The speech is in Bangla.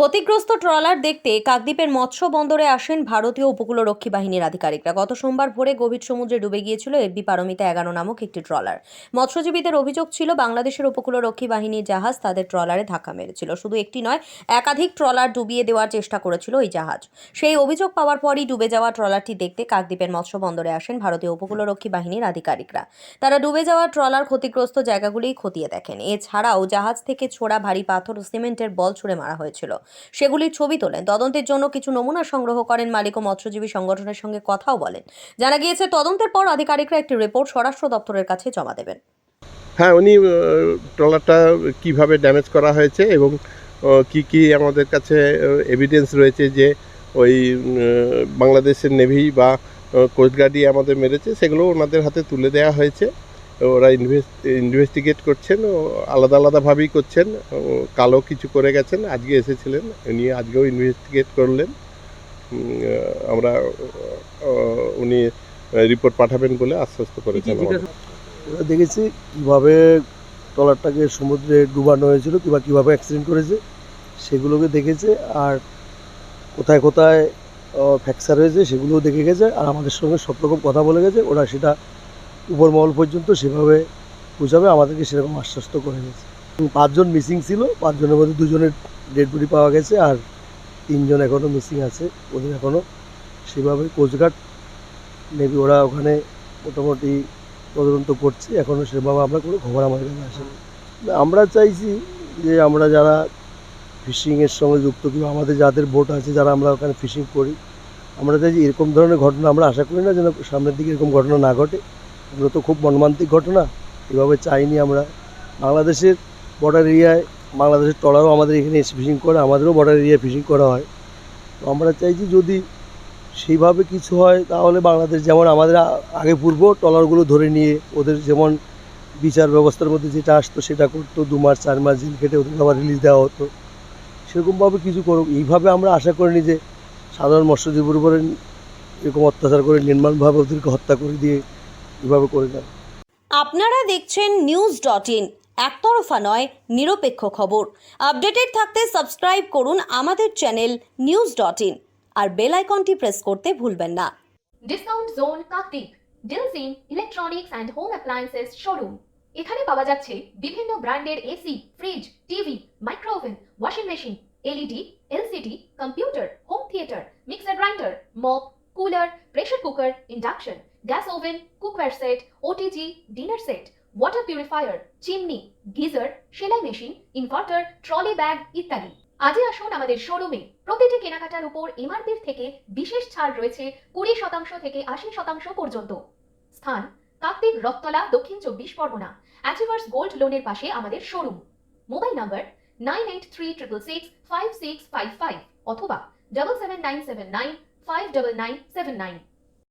ক্ষতিগ্রস্ত ট্রলার দেখতে কাকদ্বীপের মৎস্য বন্দরে আসেন ভারতীয় উপকূলরক্ষী বাহিনীর আধিকারিকরা। গত সোমবার ভোরে গভীর সমুদ্রে ডুবে গিয়েছিল এবি পারমিতা এগারো নামক একটি ট্রলার। মৎস্যজীবীদের অভিযোগ ছিল, বাংলাদেশের উপকূলরক্ষী বাহিনীর জাহাজ তাদের ট্রলারে ধাক্কা মেরেছিল। শুধু একটি নয়, একাধিক ট্রলার ডুবিয়ে দেওয়ার চেষ্টা করেছিল ওই জাহাজ। সেই অভিযোগ পাওয়ার পরই ডুবে যাওয়া ট্রলারটি দেখতে কাকদ্বীপের মৎস্য বন্দরে আসেন ভারতীয় উপকূলরক্ষী বাহিনীর আধিকারিকরা। তারা ডুবে যাওয়া ট্রলার ক্ষতিগ্রস্ত জায়গাগুলি খতিয়ে দেখেন। এছাড়াও জাহাজ থেকে ছোড়া ভারী পাথর ও সিমেন্টের বল ছুড়ে মারা হয়েছিল। সেগুলির ছবি তোলেন। তদন্তের জন্য কিছু নমুনা সংগ্রহ করেন মালিক ও মৎস্যজীবী সংগঠনের সঙ্গে কথাও বলেন। জানা গিয়েছে, তদন্তের পর আধিকারিকরা একটি রিপোর্ট স্বরাষ্ট্র দপ্তরের কাছে জমা দেবেন। হ্যাঁ উনি ট্রলারটা কীভাবে ড্যামেজ করা হয়েছে এবং কি কি আমাদের কাছে এভিডেন্স রয়েছে যে ওই বাংলাদেশের নেভি বা কোস্টগার্ডই আমাদের মেরেছে, সেগুলো ওনাদের হাতে তুলে দেওয়া হয়েছে। ওরা ইনভেস্টিগেট করছেন ও আলাদা আলাদাভাবেই করছেন ও কালো কিছু করে গেছেন আজকে এসেছিলেন উনি আজকেও ইনভেস্টিগেট করলেন। আমরা উনি রিপোর্ট পাঠাবেন বলে আশ্বস্ত করেছেন ওরা দেখেছি কীভাবে ট্রলারটাকে সমুদ্রে ডুবানো হয়েছিল কিংবা কীভাবে অ্যাক্সিডেন্ট করেছে সেগুলোকে দেখেছে আর কোথায় কোথায় ফ্র্যাকচার হয়েছে সেগুলোও দেখে গেছে আর আমাদের সঙ্গে সব রকম কথা বলে গেছে ওরা সেটা উপর মহল পর্যন্ত সেভাবে পৌঁছাবে, আমাদেরকে সেরকম আশ্বস্ত করে গেছে পাঁচজন মিসিং ছিল, পাঁচজনের মধ্যে দুজনের ডেড বডি পাওয়া গেছে আর তিনজন এখনও মিসিং আছে। ওদের এখনও সেভাবে কোস্টগার্ড মেবি ওরা ওখানে মোটামুটি তদন্ত করছে এখনও সেভাবে আমরা কোনো খবর আমাদের কাছে আসেনি। আমরা চাইছি যে আমরা যারা ফিশিংয়ের সঙ্গে যুক্ত, কিংবা আমাদের যাদের বোট আছে যারা আমরা ওখানে ফিশিং করি, আমরা চাইছি এরকম ধরনের ঘটনা, আমরা আশা করি না যেন সামনের দিকে এরকম ঘটনা না ঘটে। এগুলো তো খুব মর্মান্তিক ঘটনা, এভাবে চাইনি আমরা। বাংলাদেশের বর্ডার এরিয়ায় বাংলাদেশের ট্রলারও আমাদের এখানে এসে ফিশিং করে, আমাদেরও বর্ডার এরিয়ায় ফিশিং করা হয়। তো আমরা চাইছি যদি সেইভাবে কিছু হয়, তাহলে বাংলাদেশ যেমন আমাদের আগে পূর্ব ট্রলারগুলো ধরে নিয়ে, ওদের যেমন বিচার ব্যবস্থার মধ্যে যেটা আসতো সেটা করতো, দু মাস, চার মাস জেল কেটে ওদেরকে আবার রিলিজ দেওয়া হতো। সেরকমভাবে কিছু করুক। এইভাবে আমরা আশা করিনি যে সাধারণ মৎস্যজীবীর উপরে এরকম অত্যাচার করে নির্মাণভাবে ওদেরকে হত্যা করে দিয়ে এভাবে করে দেয় আপনারা দেখছেন নিউজ ডট ইন একতরফা নয় নিরপেক্ষ খবর। আপডেটেড থাকতে সাবস্ক্রাইব করুন আমাদের চ্যানেল নিউজ ডট ইন আর বেল আইকনটি প্রেস করতে ভুলবেন না। Discount zone Kakdwip ডিলসিন electronics and home appliances showroom এখানে পাওয়া যাচ্ছে বিভিন্ন ব্র্যান্ডের AC fridge TV micro oven washing machine LED LCD computer home theatre mixer grinder mop cooler pressure cooker induction gas oven, cookware set OTG dinner set, water purifier, chimney, geyser, সেলাই মেশিন, ইনভার্টার, ট্রলি ব্যাগ ইত্যাদি। আজই আসুন আমাদের শোরুমে। প্রতিটি কেনাকাটার উপর এমআরপির থেকে বিশেষ ছাড় রয়েছে কুড়ি শতাংশ থেকে আশি শতাংশ পর্যন্ত। স্থান কাকদ্বীপ রথতলা, দক্ষিণ চব্বিশ পরগনা। অ্যাচিভার্স গোল্ড লোনের পাশে আমাদের showroom. Mobile number nine eight three triple six five six five five অথবা double seven nine seven nine five double nine seven nine.